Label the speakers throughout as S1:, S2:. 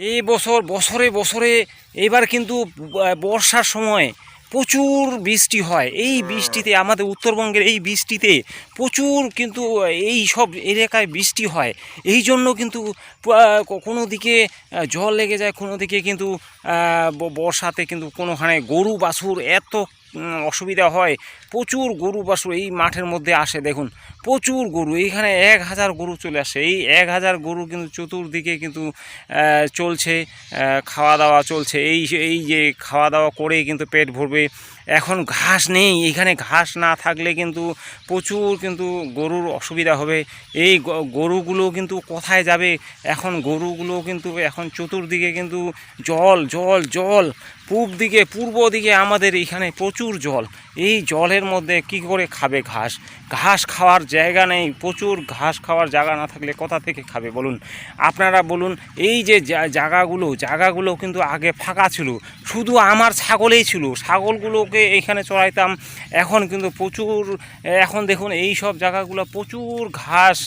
S1: এই বছর বছরে বছরে এবার কিন্তু বর্ষার সময় প্রচুর বৃষ্টি হয়। এই বৃষ্টিতে আমাদের উত্তরবঙ্গের এই বৃষ্টিতে প্রচুর কিন্তু এই সব এলাকায় বৃষ্টি হয়। এই জন্য কিন্তু কোনো দিকে জল লেগে যায় কোনো দিকে কিন্তু বর্ষাতে কিন্তু কোনোখানে গরু বাছুর এত অসুবিধা হয়। প্রচুর গরু বাছুর এই মাঠের মধ্যে আসে দেখুন। প্রচুর গরু এইখানে এক হাজার গরু চলে আসে। এই এক হাজার গরু কিন্তু চতুর্দিকে কিন্তু চলছে খাওয়া দাওয়া চলছে। এই এই যে খাওয়া দাওয়া করে কিন্তু পেট ভরবে। এখন ঘাস নেই, এখানে ঘাস না থাকলে কিন্তু প্রচুর কিন্তু গরুর অসুবিধা হবে। এই গরুগুলো কিন্তু কোথায় যাবে? এখন গরুগুলো কিন্তু এখন চতুর্দিকে কিন্তু জল জল জল। পূব দিকে, পূর্ব দিকে আমাদের এখানে প্রচুর জল। এই জলের মধ্যে কি করে খাবে ঘাস? ঘাস খাওয়ার জায়গা নেই, প্রচুর ঘাস খাওয়ার জায়গা না থাকলে কোথা থেকে খাবে বলুন? আপনারা বলুন, এই যে জায়গাগুলো জায়গাগুলো কিন্তু আগে ফাঁকা ছিল, শুধু আমার ছাগলেই ছিল, ছাগলগুলোকে এইখানে চড়াইতাম, এখন কিন্তু প্রচুর, এখন দেখুন এই সব জায়গাগুলো প্রচুর ঘাস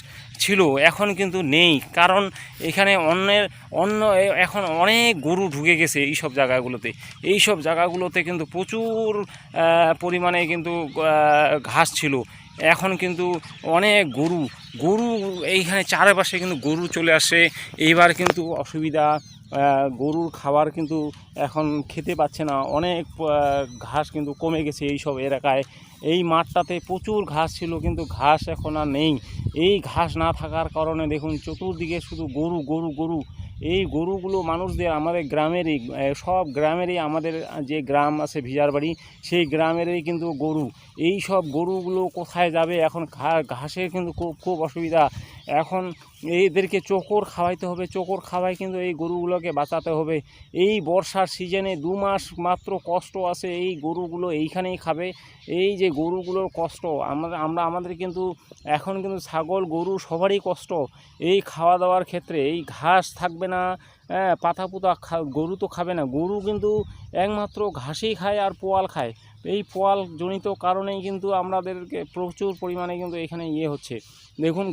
S1: ছিল, এখন কিন্তু নেই, কারণ এখানে অন্যের, অন্য এখন অনেক গরু ঢুকে গেছে এই সব জায়গাগুলোতে, এই সব জায়গাগুলোতে কিন্তু প্রচুর পরিমাণে কিন্তু ঘাস ছিল এখন কিন্তু অনেক গরু গরু এইখানে চারপাশে কিন্তু গরু চলে আসে। এইবার কিন্তু অসুবিধা গরুর খাবার কিন্তু এখন খেতে পাচ্ছে না। অনেক ঘাস কিন্তু কমে গেছে এই সব এলাকায়। এই মাঠটাতে প্রচুর ঘাস ছিল, কিন্তু ঘাস এখন আর নেই। এই ঘাস না থাকার কারণে দেখুন, চতুর্দিকে শুধু গরু গরু গরু। এই গরুগুলো মানুষদের আমাদের গ্রামেরই সব গ্রামেরই আমাদের যে গ্রাম আছে ভিজারবাড়ি, সেই গ্রামেরই কিন্তু গরু। এই সব গরুগুলো কোথায় যাবে? এখন ঘাসের কিন্তু খুব খুব অসুবিধা। এখন এদেরকে চোকর খাওয়াইতে হবে। চোকর খাওয়াই কিন্তু এই গরুগুলোকে বাঁচাতে হবে। এই বর্ষার সিজনে দু মাস মাত্র কষ্ট আছে, এই গরুগুলো এইখানেই খাবে। এই যে গরুগুলোর কষ্ট, আমরা আমরা, আমাদের কিন্তু, এখন কিন্তু ছাগল গরু সবারই কষ্ট। এই খাওয়া দাওয়ার ক্ষেত্রে এই ঘাস থাকবে না হ্যাঁ পাতা পুতা গরু তো খাবে না। গরু কিন্তু একমাত্র ঘাসেই খায় আর পোয়াল খায়। এই পোয়াল জনিত কারণেই কিন্তু আমাদেরকে প্রচুর পরিমাণে কিন্তু এখানে ইয়ে হচ্ছে। দেখুন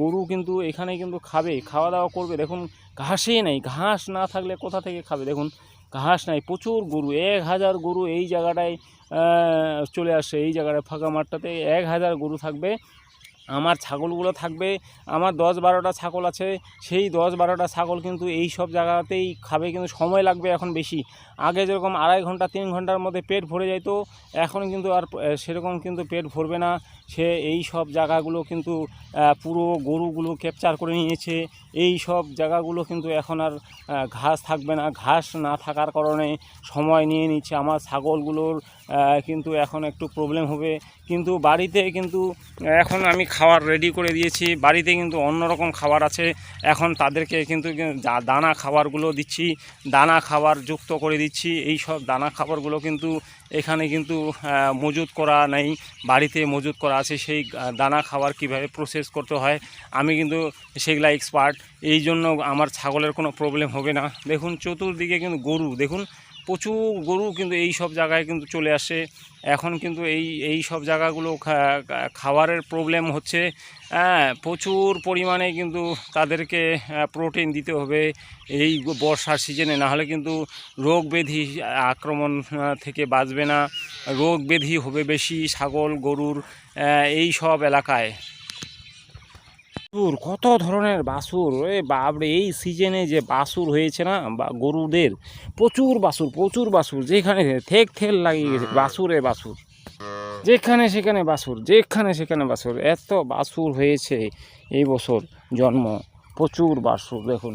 S1: গরু কিন্তু এখানে কিন্তু খাবে খাওয়া দাওয়া করবে। দেখুন, ঘাসেই নেই। ঘাস না থাকলে কোথা থেকে খাবে? দেখুন, ঘাস নাই। প্রচুর গরু। এক হাজার গরু এই জায়গাটায় চলে আসে এই জায়গাটায় ফাঁকা মাঠটাতে এক হাজার গরু থাকবে। আমার ছাগলগুলো থাকবে, আমার দশ বারোটা ছাগল আছে, সেই দশ বারোটা ছাগল কিন্তু এই সব জায়গাতেই খাবে কিন্তু সময় লাগবে এখন বেশি। আগে যেরকম আড়াই ঘণ্টা, তিন ঘণ্টার মধ্যে পেট ভরে যেত এখন কিন্তু আর সেরকম কিন্তু পেট ভরবে না। সে এই সব জায়গাগুলো কিন্তু পুরো গরুগুলো ক্যাপচার করে নিয়েছে। এই সব জায়গাগুলো কিন্তু এখন আর ঘাস থাকবে না। ঘাস না থাকার কারণে সময় নিয়ে নিচ্ছে। আমার ছাগলগুলোর কিন্তু এখন একটু প্রবলেম হবে। কিন্তু বাড়িতে কিন্তু, এখন আমি খাবার রেডি করে দিয়েছি। বাড়িতে কিন্তু অন্যরকম খাবার আছে। এখন তাদেরকে কিন্তু দানা খাবারগুলো দিচ্ছি, দানা খাবার যুক্ত করে দিচ্ছি। এই সব দানা খাবারগুলো কিন্তু এখানে কিন্তু মজুত করা নেই। বাড়িতে মজুত করা আছে। সেই দানা খাবার কীভাবে প্রসেস করতে হয়, আমি কিন্তু সেগুলা এক্সপার্ট এই জন্য আমার ছাগলের কোনো প্রবলেম হবে না। দেখুন, চতুর্দিকে কিন্তু গরু। দেখুন প্রচুর গরু কিন্তু এই সব জায়গায় কিন্তু চলে আসে। এখন কিন্তু এই এই সব জায়গাগুলো খাবারের প্রবলেম হচ্ছে। হ্যাঁ প্রচুর পরিমাণে কিন্তু তাদেরকে প্রোটিন দিতে হবে এই বর্ষার সিজনে নাহলে কিন্তু রোগ ব্যাধি আক্রমণ থেকে বাঁচবে না। রোগ ব্যাধি হবে বেশি, ছাগল, গরুর এই সব এলাকায়। বাছুর কত ধরনের বাসুর? এ বাবরে এই সিজনে যে বাসুর হয়েছে না, বা গরুদের, প্রচুর বাসুর প্রচুর বাসুর, যেখানে থেক থেল লাগিয়ে গেছে, বাসুরে বাসুর। যেখানে সেখানে বাসুর, যেখানে সেখানে বাসুর, এত বাসুর হয়েছে এই বছর জন্ম, প্রচুর বাসুর, দেখুন।